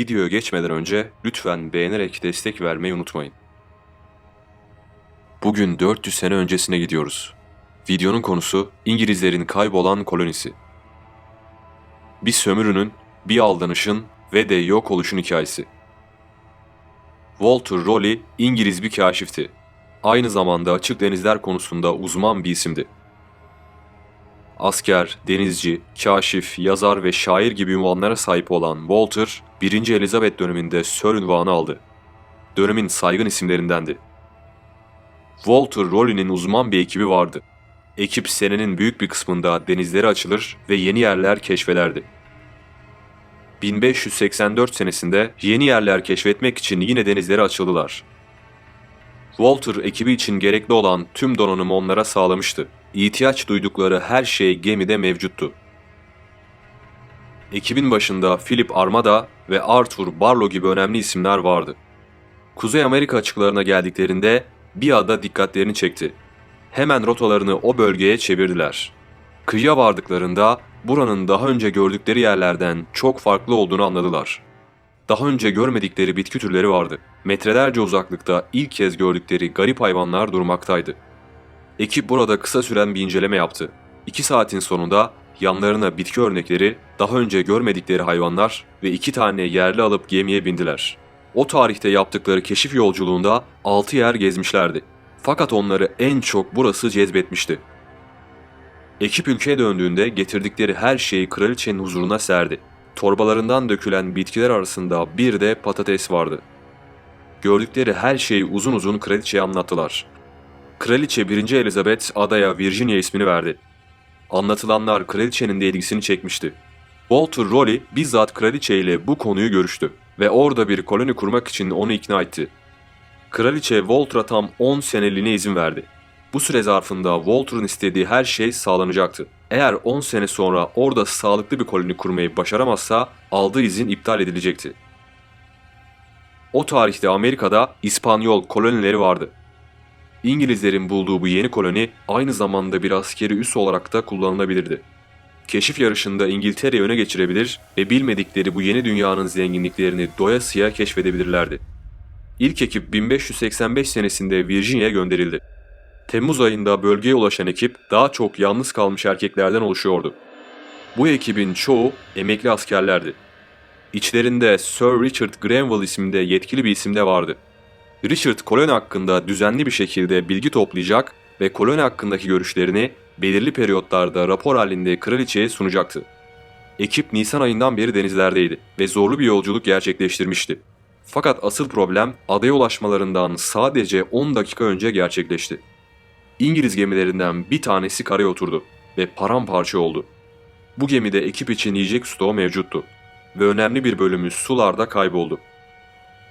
Videoya geçmeden önce lütfen beğenerek destek vermeyi unutmayın. Bugün 400 sene öncesine gidiyoruz. Videonun konusu İngilizlerin kaybolan kolonisi. Bir sömürünün, bir aldanışın ve de yok oluşun hikayesi. Walter Raleigh İngiliz bir kaşifti. Aynı zamanda açık denizler konusunda uzman bir isimdi. Asker, denizci, kaşif, yazar ve şair gibi ünvanlara sahip olan Walter, 1. Elizabeth döneminde Sir ünvanı aldı. Dönemin saygın isimlerindendi. Walter Raleigh'nin uzman bir ekibi vardı. Ekip senenin büyük bir kısmında denizlere açılır ve yeni yerler keşfederdi. 1584 senesinde yeni yerler keşfetmek için yine denizlere açıldılar. Walter ekibi için gerekli olan tüm donanımı onlara sağlamıştı. İhtiyaç duydukları her şey gemide mevcuttu. Ekibin başında Philip Armada ve Arthur Barlow gibi önemli isimler vardı. Kuzey Amerika açıklarına geldiklerinde bir ada dikkatlerini çekti. Hemen rotalarını o bölgeye çevirdiler. Kıyıya vardıklarında buranın daha önce gördükleri yerlerden çok farklı olduğunu anladılar. Daha önce görmedikleri bitki türleri vardı. Metrelerce uzaklıkta ilk kez gördükleri garip hayvanlar durmaktaydı. Ekip burada kısa süren bir inceleme yaptı. İki saatin sonunda yanlarına bitki örnekleri, daha önce görmedikleri hayvanlar ve iki tane yerli alıp gemiye bindiler. O tarihte yaptıkları keşif yolculuğunda altı yer gezmişlerdi. Fakat onları en çok burası cezbetmişti. Ekip ülkeye döndüğünde getirdikleri her şeyi kraliçenin huzuruna serdi. Torbalarından dökülen bitkiler arasında bir de patates vardı. Gördükleri her şeyi uzun uzun kraliçeye anlattılar. Kraliçe 1. Elizabeth adaya Virginia ismini verdi. Anlatılanlar kraliçenin de ilgisini çekmişti. Walter Raleigh bizzat kraliçe ile bu konuyu görüştü ve orada bir koloni kurmak için onu ikna etti. Kraliçe Walter'a tam 10 seneliğine izin verdi. Bu süre zarfında Walter'ın istediği her şey sağlanacaktı. Eğer 10 sene sonra orada sağlıklı bir koloni kurmayı başaramazsa aldığı izin iptal edilecekti. O tarihte Amerika'da İspanyol kolonileri vardı. İngilizlerin bulduğu bu yeni koloni aynı zamanda bir askeri üs olarak da kullanılabilirdi. Keşif yarışında İngiltere'yi öne geçirebilir ve bilmedikleri bu yeni dünyanın zenginliklerini doyasıya keşfedebilirlerdi. İlk ekip 1585 senesinde Virginia'ya gönderildi. Temmuz ayında bölgeye ulaşan ekip daha çok yalnız kalmış erkeklerden oluşuyordu. Bu ekibin çoğu emekli askerlerdi. İçlerinde Sir Richard Grenville isminde yetkili bir isim de vardı. Richard koloni hakkında düzenli bir şekilde bilgi toplayacak ve koloni hakkındaki görüşlerini belirli periyotlarda rapor halinde kraliçeye sunacaktı. Ekip Nisan ayından beri denizlerdeydi ve zorlu bir yolculuk gerçekleştirmişti. Fakat asıl problem adaya ulaşmalarından sadece 10 dakika önce gerçekleşti. İngiliz gemilerinden bir tanesi karaya oturdu ve paramparça oldu. Bu gemide ekip için yiyecek stoğu mevcuttu ve önemli bir bölümü sularda kayboldu.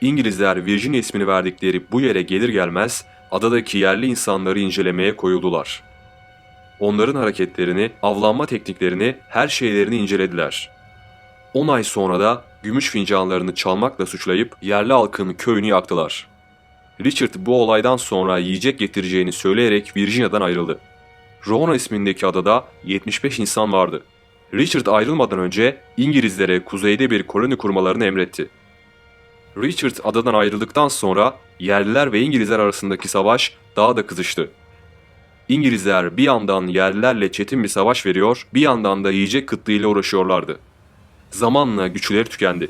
İngilizler Virginia ismini verdikleri bu yere gelir gelmez adadaki yerli insanları incelemeye koyuldular. Onların hareketlerini, avlanma tekniklerini, her şeylerini incelediler. 10 ay sonra da gümüş fincanlarını çalmakla suçlayıp yerli halkın köyünü yaktılar. Richard bu olaydan sonra yiyecek getireceğini söyleyerek Virginia'dan ayrıldı. Rona ismindeki adada 75 insan vardı. Richard ayrılmadan önce İngilizlere kuzeyde bir koloni kurmalarını emretti. Richard adadan ayrıldıktan sonra yerliler ve İngilizler arasındaki savaş daha da kızıştı. İngilizler bir yandan yerlilerle çetin bir savaş veriyor, bir yandan da yiyecek kıtlığıyla uğraşıyorlardı. Zamanla güçleri tükendi.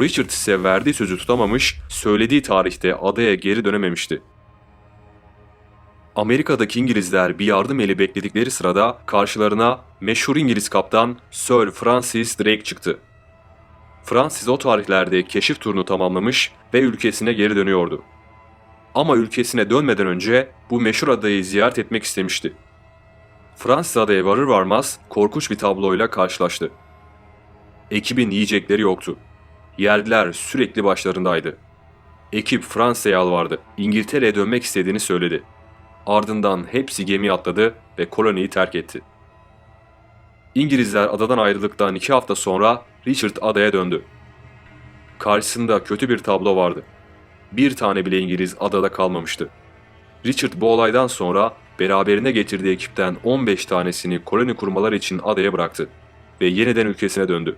Richard ise verdiği sözü tutamamış, söylediği tarihte adaya geri dönememişti. Amerika'daki İngilizler bir yardım eli bekledikleri sırada karşılarına meşhur İngiliz kaptan Sir Francis Drake çıktı. Francis o tarihlerde keşif turunu tamamlamış ve ülkesine geri dönüyordu. Ama ülkesine dönmeden önce bu meşhur adayı ziyaret etmek istemişti. Francis adaya varır varmaz korkunç bir tabloyla karşılaştı. Ekibin yiyecekleri yoktu. Yerliler sürekli başlarındaydı. Ekip Fransa'ya yalvardı. İngiltere'ye dönmek istediğini söyledi. Ardından hepsi gemiye atladı ve koloniyi terk etti. İngilizler adadan ayrıldıktan iki hafta sonra Richard adaya döndü. Karşısında kötü bir tablo vardı. Bir tane bile İngiliz adada kalmamıştı. Richard bu olaydan sonra beraberine getirdiği ekipten 15 tanesini koloni kurmalar için adaya bıraktı ve yeniden ülkesine döndü.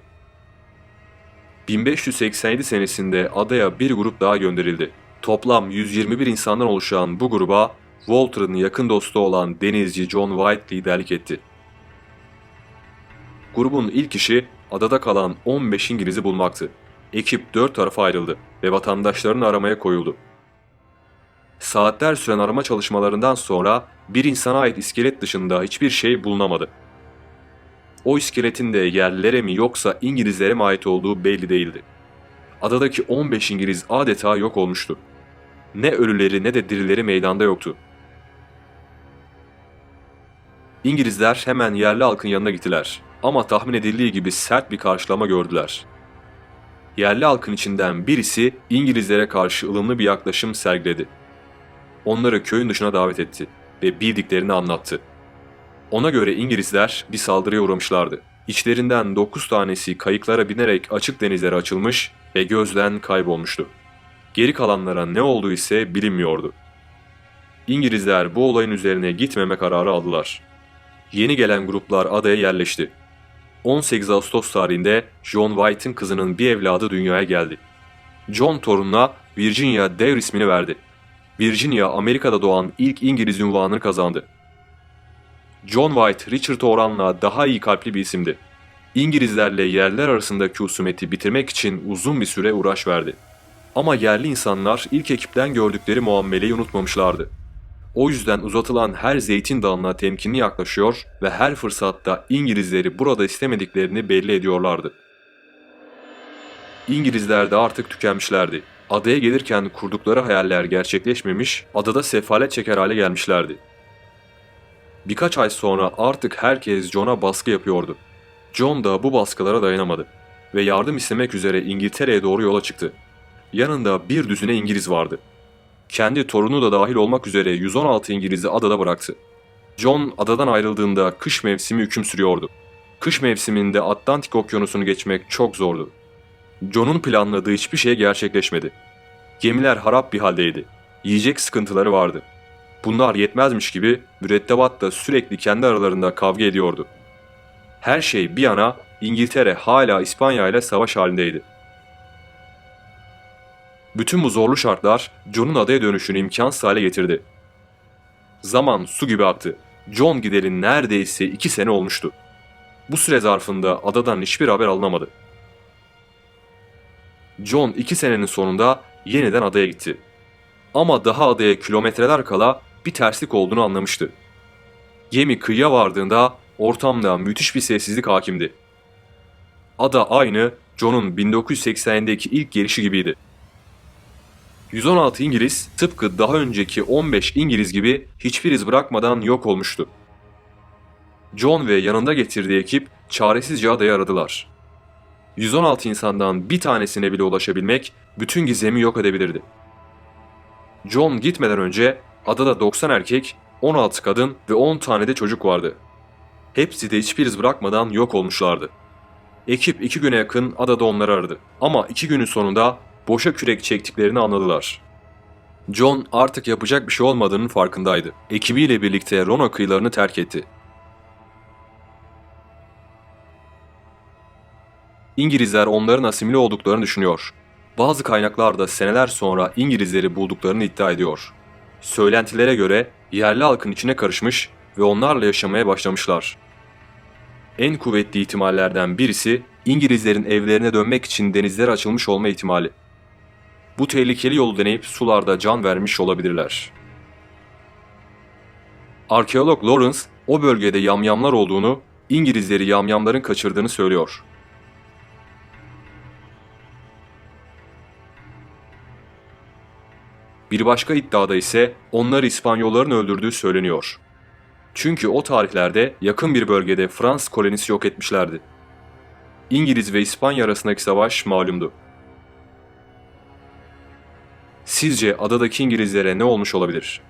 1587 senesinde adaya bir grup daha gönderildi. Toplam 121 insandan oluşan bu gruba Walter'ın yakın dostu olan denizci John White liderlik etti. Grubun ilk işi adada kalan 15 İngiliz'i bulmaktı. Ekip dört tarafa ayrıldı ve vatandaşlarını aramaya koyuldu. Saatler süren arama çalışmalarından sonra bir insana ait iskelet dışında hiçbir şey bulunamadı. O iskeletin de yerlilere mi yoksa İngilizlere mi ait olduğu belli değildi. Adadaki 15 İngiliz adeta yok olmuştu. Ne ölüleri ne de dirileri meydanda yoktu. İngilizler hemen yerli halkın yanına gittiler ama tahmin edildiği gibi sert bir karşılama gördüler. Yerli halkın içinden birisi İngilizlere karşı ılımlı bir yaklaşım sergiledi. Onları köyün dışına davet etti ve bildiklerini anlattı. Ona göre İngilizler bir saldırıya uğramışlardı. İçlerinden 9 tanesi kayıklara binerek açık denizlere açılmış ve gözden kaybolmuştu. Geri kalanlara ne olduğu ise bilinmiyordu. İngilizler bu olayın üzerine gitmeme kararı aldılar. Yeni gelen gruplar adaya yerleşti. 18 Ağustos tarihinde John White'ın kızının bir evladı dünyaya geldi. John torununa Virginia Dev ismini verdi. Virginia Amerika'da doğan ilk İngiliz ünvanını kazandı. John White, Richard oranla daha iyi kalpli bir isimdi. İngilizlerle yerler arasındaki husumeti bitirmek için uzun bir süre uğraş verdi. Ama yerli insanlar ilk ekipten gördükleri muameleyi unutmamışlardı. O yüzden uzatılan her zeytin dalına temkinli yaklaşıyor ve her fırsatta İngilizleri burada istemediklerini belli ediyorlardı. İngilizler de artık tükenmişlerdi. Adaya gelirken kurdukları hayaller gerçekleşmemiş, adada sefalet çeker hale gelmişlerdi. Birkaç ay sonra artık herkes John'a baskı yapıyordu. John da bu baskılara dayanamadı ve yardım istemek üzere İngiltere'ye doğru yola çıktı. Yanında bir düzine İngiliz vardı. Kendi torunu da dahil olmak üzere 116 İngiliz'i adada bıraktı. John adadan ayrıldığında kış mevsimi hüküm sürüyordu. Kış mevsiminde Atlantik Okyanusu'nu geçmek çok zordu. John'un planladığı hiçbir şey gerçekleşmedi. Gemiler harap bir haldeydi. Yiyecek sıkıntıları vardı. Bunlar yetmezmiş gibi mürettebat da sürekli kendi aralarında kavga ediyordu. Her şey bir yana İngiltere hala İspanya ile savaş halindeydi. Bütün bu zorlu şartlar John'un adaya dönüşünü imkansız hale getirdi. Zaman su gibi aktı. John gideli neredeyse iki sene olmuştu. Bu süre zarfında adadan hiçbir haber alınamadı. John iki senenin sonunda yeniden adaya gitti. Ama daha adaya kilometreler kala bir terslik olduğunu anlamıştı. Gemi kıyıya vardığında ortamda müthiş bir sessizlik hakimdi. Ada aynı John'un 1980'deki ilk gelişi gibiydi. 116 İngiliz tıpkı daha önceki 15 İngiliz gibi hiçbir iz bırakmadan yok olmuştu. John ve yanında getirdiği ekip çaresizce adayı aradılar. 116 insandan bir tanesine bile ulaşabilmek bütün gizemi yok edebilirdi. John gitmeden önce adada 90 erkek, 16 kadın ve 10 tane de çocuk vardı. Hepsi de hiçbir iz bırakmadan yok olmuşlardı. Ekip iki güne yakın adada onları aradı. Ama iki günün sonunda boşa kürek çektiklerini anladılar. John artık yapacak bir şey olmadığının farkındaydı. Ekibiyle birlikte Rona kıyılarını terk etti. İngilizler onların asimile olduklarını düşünüyor. Bazı kaynaklar da seneler sonra İngilizleri bulduklarını iddia ediyor. Söylentilere göre yerli halkın içine karışmış ve onlarla yaşamaya başlamışlar. En kuvvetli ihtimallerden birisi İngilizlerin evlerine dönmek için denizlere açılmış olma ihtimali. Bu tehlikeli yolu deneyip sularda can vermiş olabilirler. Arkeolog Lawrence o bölgede yamyamlar olduğunu, İngilizleri yamyamların kaçırdığını söylüyor. Bir başka iddiada ise onları İspanyolların öldürdüğü söyleniyor. Çünkü o tarihlerde yakın bir bölgede Fransız kolonisi yok etmişlerdi. İngiliz ve İspanya arasındaki savaş malumdu. Sizce adadaki İngilizlere ne olmuş olabilir?